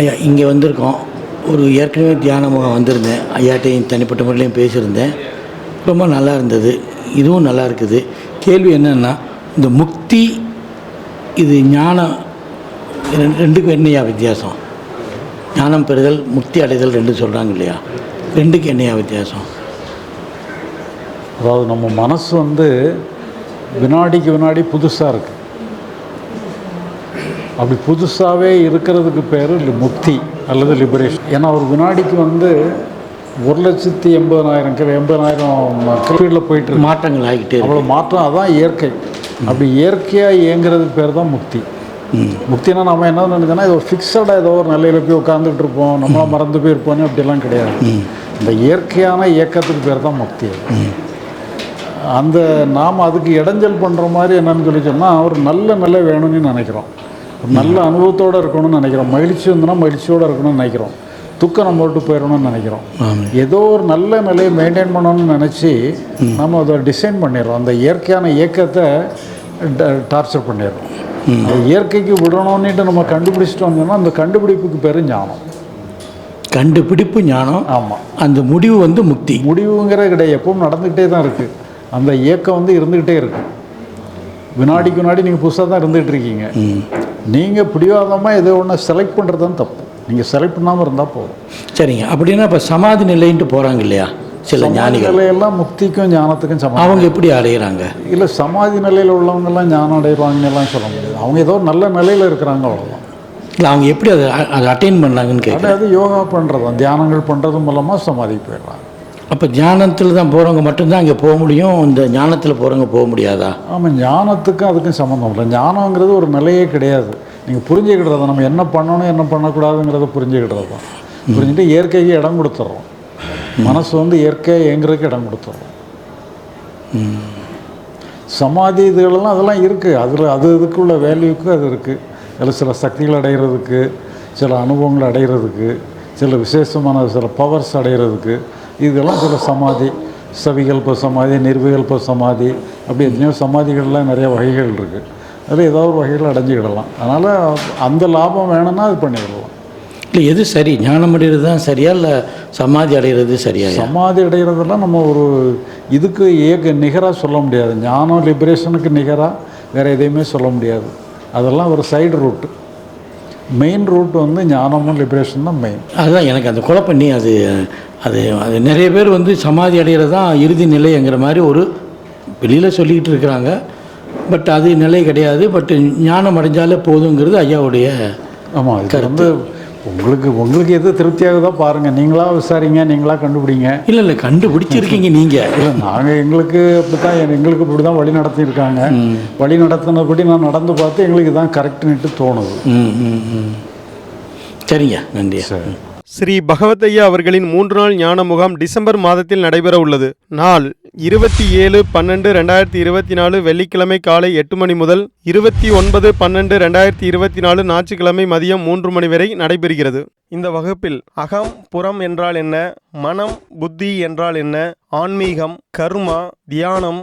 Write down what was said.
ஐயா இங்கே வந்திருக்கோம். ஒரு ஏற்கனவே தியான முகம் வந்திருந்தேன். ஐயாட்டையும் தனிப்பட்ட முறையிலையும் பேசியிருந்தேன். ரொம்ப நல்லா இருந்தது. இதுவும் நல்லா இருக்குது. கேள்வி என்னென்னா இந்த முக்தி இது ஞானம் ரெண்டுக்கும் என்னையா வித்தியாசம்? ஞானம் பெறுதல் முக்தி அடைதல் ரெண்டு சொல்கிறாங்க இல்லையா? ரெண்டுக்கு என்னையா வித்தியாசம்? அதாவது நம்ம மனசு வந்து வினாடிக்கு வினாடி புதுசாக இருக்குது அப்படி புதுசாகவே இருக்கிறதுக்கு பேர் முக்தி அல்லது லிபரேஷன் ஏன்னா ஒரு வினாடிக்கு வந்து ஒரு லட்சத்தி எண்பதனாயிரம் கிலோ எண்பதனாயிரம் ஸ்பீடில் போயிட்டு மாற்றங்கள் ஆகிட்டே அவ்வளோ மாற்றம் அதான் இயற்கை. அப்படி இயற்கையாக இயங்குறதுக்கு பேர் தான் முக்தி. முக்தினா நம்ம என்ன நினைச்சோன்னா இது ஒரு ஃபிக்ஸடாக ஏதோ ஒரு நிலையில் போய் உட்காந்துட்டு இருப்போம் நம்மளா மறந்து போயிருப்போன்னு அப்படிலாம் கிடையாது. இந்த இயற்கையான இயக்கத்துக்கு பேர் தான் முக்தி. அந்த நாம் அதுக்கு இடைஞ்சல் பண்ணுற மாதிரி என்னன்னு சொல்லி சொன்னால் ஒரு நல்ல நிலை வேணும்னு நினைக்கிறோம். ஒரு நல்ல அனுபவத்தோடு இருக்கணும்னு நினைக்கிறோம். மகிழ்ச்சி வந்துன்னா மகிழ்ச்சியோடு இருக்கணும்னு நினைக்கிறோம். துக்கம் நம்ம விட்டு போயிடணும்னு நினைக்கிறோம். ஏதோ ஒரு நல்ல நிலையை மெயின்டைன் பண்ணணும்னு நினச்சி நம்ம அதை டிசைன் பண்ணிடுறோம். அந்த இயற்கையான இயக்கத்தை டார்ச்சர் பண்ணிடுறோம். இயற்கைக்கு விடணும்னுட்டு நம்ம கண்டுபிடிச்சிட்டு வந்தோம்னா அந்த கண்டுபிடிப்புக்கு பேர் ஞானம். கண்டுபிடிப்பு ஞானம். ஆமாம் அந்த முடிவு வந்து முக்தி. முடிவுங்கிற கிடையாது. எப்பவும் நடந்துக்கிட்டே தான் இருக்குது அந்த இயக்கம் வந்து இருந்துக்கிட்டே இருக்கு. வினாடிக்கு வினாடி நீங்கள் புதுசாக தான் இருந்துகிட்டு இருக்கீங்க. நீங்கள் பிடிவாதமாக எதோ ஒன்று செலக்ட் பண்ணுறது தான் தப்பு. நீங்கள் செலக்ட் பண்ணாமல் இருந்தால் போதும். சரிங்க. அப்படின்னா இப்போ சமாதி நிலைன்ட்டு போகிறாங்க இல்லையா? சில ஞானிகள். நிலையெல்லாம் முக்திக்கும் ஞானத்துக்கும் சமம் அவங்க எப்படி அடையிறாங்க? இல்லை சமாதி நிலையில் உள்ளவங்கெல்லாம் ஞானம் எல்லாம் சொல்ல முடியாது. அவங்க ஏதோ நல்ல நிலையில் இருக்கிறாங்க அவ்வளோதான் இல்லை அவங்க எப்படி அதை அதை அட்டைன் பண்ணாங்கன்னு கேட்குறேன் அதாவது யோகா பண்ணுறது தான் தியானங்கள் பண்ணுறது மூலமாக சமாதிக்கு போயிடுறாங்க. அப்போ ஞானத்தில் தான் போகிறவங்க மட்டும்தான் அங்கே போக முடியும் இந்த ஞானத்தில் போகிறவங்க போக முடியாதா? ஆமாம் ஞானத்துக்கும் அதுக்கும் சம்மந்தம் இல்லை. ஞானங்கிறது ஒரு நிலையே கிடையாது. நீங்கள் புரிஞ்சுக்கிடுறது நம்ம என்ன பண்ணணும் என்ன பண்ணக்கூடாதுங்கிறத புரிஞ்சுக்கிடுறது தான் புரிஞ்சுட்டு இயற்கைக்கு இடம் கொடுத்துட்றோம் மனசு வந்து இயற்கையாக இயங்குறதுக்கு இடம் கொடுத்துட்றோம் சமாதி இதுகளெல்லாம் அதெல்லாம் இருக்குது அதில் அது இதுக்குள்ள வேல்யூக்கு அது இருக்குது அதில் சில சக்திகள் அடைகிறதுக்கு சில அனுபவங்கள் அடைகிறதுக்கு சில விசேஷமான சில பவர்ஸ் அடைகிறதுக்கு இதெல்லாம் சில சமாதி சவிகல்ப சமாதி நிர்விகல்ப சமாதி அப்படி எத்தனையோ சமாதிகள்லாம் நிறைய வகைகள் இருக்குது அதில் ஏதோ ஒரு வகையில் அடைஞ்சிக்கிடலாம். அதனால் அந்த லாபம் வேணும்னா அது பண்ணிடலாம். இல்லை எது சரி? ஞானம் அடைகிறது தான் சரியா இல்லை சமாதி அடைகிறது சரியா? சமாதி அடைகிறதெல்லாம் நம்ம ஒரு இதுக்கு ஏக நிகராக சொல்ல முடியாது. ஞானம் லிபரேஷனுக்கு நிகராக வேறு எதையுமே சொல்ல முடியாது. அதெல்லாம் ஒரு சைடு ரூட்டு மெயின் ரூட் வந்து ஞானமும் லிபரேஷன் தான் மெயின் அதுதான் எனக்கு அந்த குழப்பம். நீ அது அது அது நிறைய பேர் வந்து சமாதி அடைகிறது தான் இறுதி நிலைங்கிற மாதிரி ஒரு வெளியில் சொல்லிக்கிட்டு இருக்கிறாங்க. பட் அது நிலை கிடையாது. பட் ஞானம் அடைஞ்சாலே போதுங்கிறது ஐயாவுடைய ஆமாம் இது வந்து உங்களுக்கு உங்களுக்கு எது திருப்தியாகுதோ பாருங்கள் நீங்களா விசாரிங்க நீங்களா கண்டுபிடிங்க. இல்லை இல்லை கண்டுபிடிச்சிருக்கீங்க நீங்கள் இல்லை நாங்கள் எங்களுக்கு அப்படி தான் எங்களுக்கு இப்படி தான் வழி நடத்தியிருக்காங்க. வழி நடத்தினபடி நான் நடந்து பார்த்து எங்களுக்கு தான் கரெக்டுன்ட்டு தோணுது. சரிங்க நன்றி சரி. ஸ்ரீ பகவதையா அவர்களின் மூன்று நாள் ஞான முகாம் டிசம்பர் மாதத்தில் நடைபெற உள்ளது. நாள் இருபத்தி ஏழு பன்னெண்டு ரெண்டாயிரத்தி இருபத்தி நாலு வெள்ளிக்கிழமை காலை எட்டு மணி முதல் இருபத்தி ஒன்பது பன்னெண்டு ரெண்டாயிரத்தி இருபத்தி நாலு ஞாயிற்றுக்கிழமை மதியம் மூன்று மணி வரை நடைபெறுகிறது. இந்த வகுப்பில் அகம் புறம் என்றால் என்ன மனம் புத்தி என்றால் என்ன ஆன்மீகம் கர்மா தியானம்